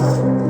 life.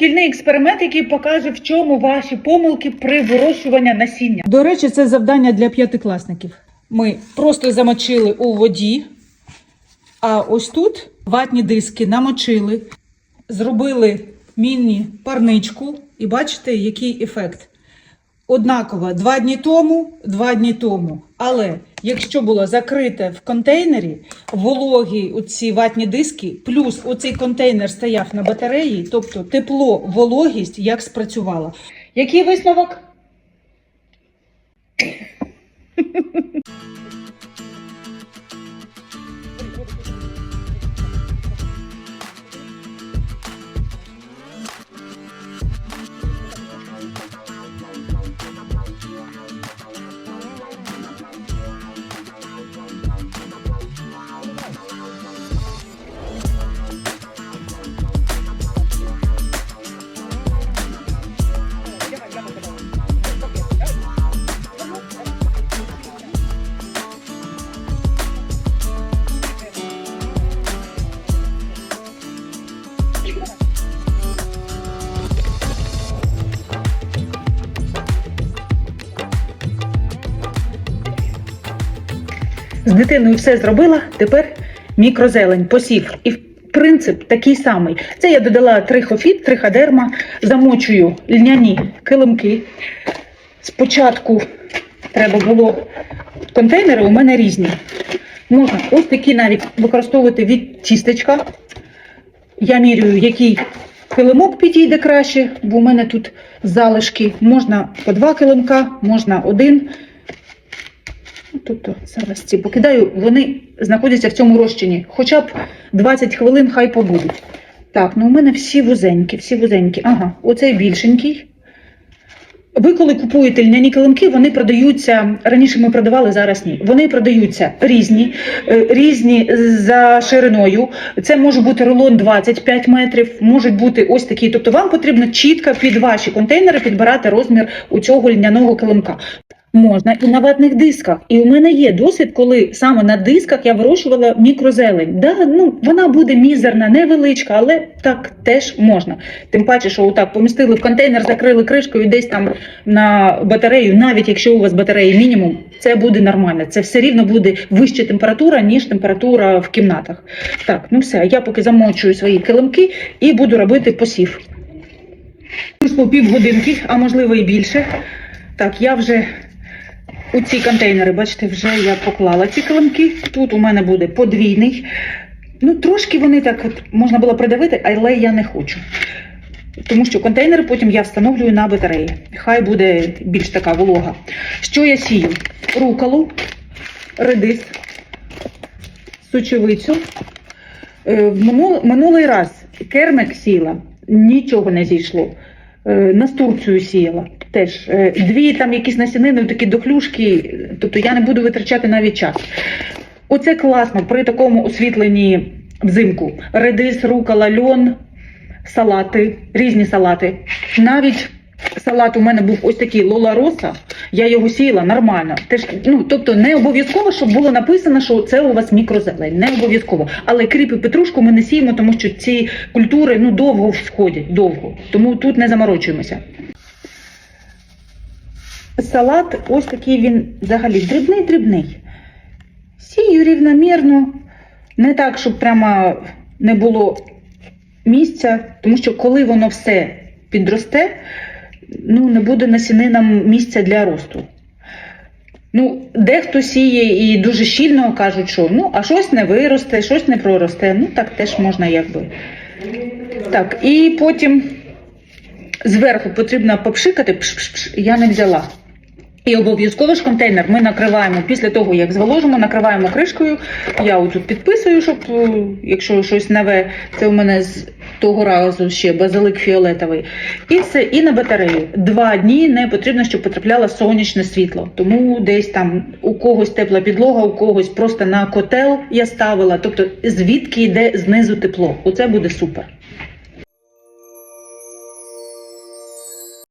Шкільний експеримент, який покаже, в чому ваші помилки при вирощуванні насіння. До речі, це завдання для п'ятикласників. Ми просто замочили у воді, а ось тут ватні диски намочили, зробили міні-парничку, і бачите, який ефект. Однаково два дні тому, два дні тому. Але якщо було закрите в контейнері, вологі оці ватні диски, плюс оцей контейнер стояв на батареї, тобто тепло, вологість як спрацювала. Який висновок? З дитиною все зробила, тепер мікрозелень, посів. І принцип такий самий. Це я додала трихофіт, триходерма, замочую льняні килимки. Спочатку треба було контейнери, у мене різні. Можна ось такі навіть використовувати від тістечка. Я міряю, який килимок підійде краще, бо у мене тут залишки. Можна по два килимка, можна один. Ну, Тобто зараз ці покидаю, вони знаходяться в цьому розчині. Хоча б 20 хвилин хай побудуть. Так, ну у мене всі вузенькі, всі вузенькі. Ага, оцей більшенький. Ви, коли купуєте льняні килимки, вони продаються. Раніше ми продавали, зараз ні. Вони продаються різні, е, різні за шириною. Це може бути рулон 25 метрів, можуть бути ось такі. Тобто вам потрібно чітко під ваші контейнери підбирати розмір у цього льняного килимка. Можна і на ватних дисках. І у мене є досвід, коли саме на дисках я вирощувала мікрозелень. Да, ну, вона буде мізерна, невеличка, але так теж можна. Тим паче, що отак помістили в контейнер, закрили кришкою десь там на батарею, навіть якщо у вас батареї мінімум, це буде нормально. Це все рівно буде вища температура, ніж температура в кімнатах. Так, ну все, я поки замочую свої килимки і буду робити посів. Пройшло півгодинки, а можливо і більше. Так, я вже у ці контейнери, бачите, вже я поклала ці килимки. Тут у мене буде подвійний. Ну, трошки вони так от можна було придавити, але я не хочу. Тому що контейнери потім я встановлюю на батареї. Хай буде більш така волога. Що я сію? Руколу, редис, сучевицю. Е, Минулий раз кермик сіла, нічого не зійшло. Е, Настурцію сіяла. Теж е, дві там якісь насінини, такі дохлюшки, тобто я не буду витрачати навіть час. Оце класно при такому освітленні взимку. Редис, рукола, льон, салати, різні салати. Навіть салат у мене був ось такий Лола Роса, я його сіяла нормально. Теж, ну, тобто не обов'язково, щоб було написано, що це у вас мікрозелень. Не обов'язково. Але кріп і петрушку ми не сіємо, тому що ці культури ну, довго всходять, довго. Тому тут не заморочуємося. Салат ось такий він взагалі дрібний-дрібний. Сію рівномірно, не так, щоб прямо не було місця, тому що коли воно все підросте, ну не буде насінинам місця для росту. Ну, дехто сіє і дуже щільно кажуть, що ну, а щось не виросте, щось не проросте. Ну, так теж можна якби. Так, і потім зверху потрібно попшикати, пш-пш-пш, я не взяла. І обов'язково ж контейнер ми накриваємо після того, як зволожимо, накриваємо кришкою. Я отут підписую, щоб е, якщо щось нове, це у мене з того разу ще базилик фіолетовий. І все, і на батарею. Два дні не потрібно, щоб потрапляло сонячне світло. Тому десь там у когось тепла підлога, у когось просто на котел я ставила. Тобто звідки йде знизу тепло. Оце буде супер.